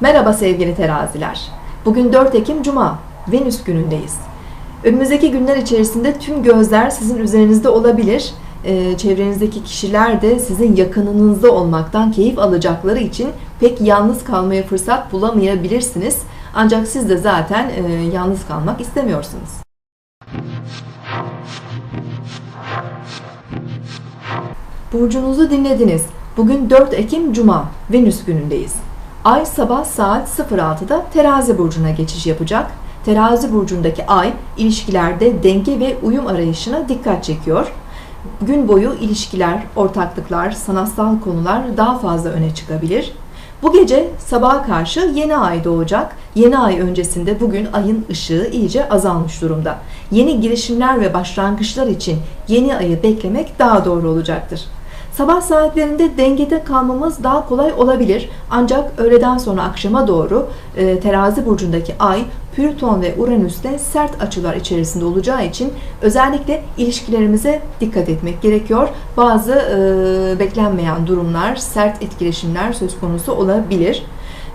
Merhaba sevgili teraziler. Bugün 4 Ekim Cuma, Venüs günündeyiz. Önümüzdeki günler içerisinde tüm gözler sizin üzerinizde olabilir. Ee, çevrenizdeki kişiler de sizin yakınınızda olmaktan keyif alacakları için pek yalnız kalmaya fırsat bulamayabilirsiniz. Ancak siz de zaten e, yalnız kalmak istemiyorsunuz. Burcunuzu dinlediniz. Bugün 4 Ekim Cuma, Venüs günündeyiz. Ay sabah saat 06'da Terazi burcuna geçiş yapacak. Terazi burcundaki ay ilişkilerde denge ve uyum arayışına dikkat çekiyor. Gün boyu ilişkiler, ortaklıklar, sanatsal konular daha fazla öne çıkabilir. Bu gece sabaha karşı yeni ay doğacak. Yeni ay öncesinde bugün ayın ışığı iyice azalmış durumda. Yeni girişimler ve başlangıçlar için yeni ayı beklemek daha doğru olacaktır. Sabah saatlerinde dengede kalmamız daha kolay olabilir. Ancak öğleden sonra akşama doğru e, terazi burcundaki ay Plüton ve Uranüs'te sert açılar içerisinde olacağı için özellikle ilişkilerimize dikkat etmek gerekiyor. Bazı e, beklenmeyen durumlar, sert etkileşimler söz konusu olabilir.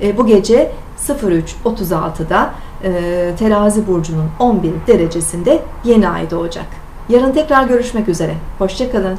E, bu gece 03.36'da e, terazi burcunun 11 derecesinde yeni ay doğacak. Yarın tekrar görüşmek üzere. Hoşçakalın.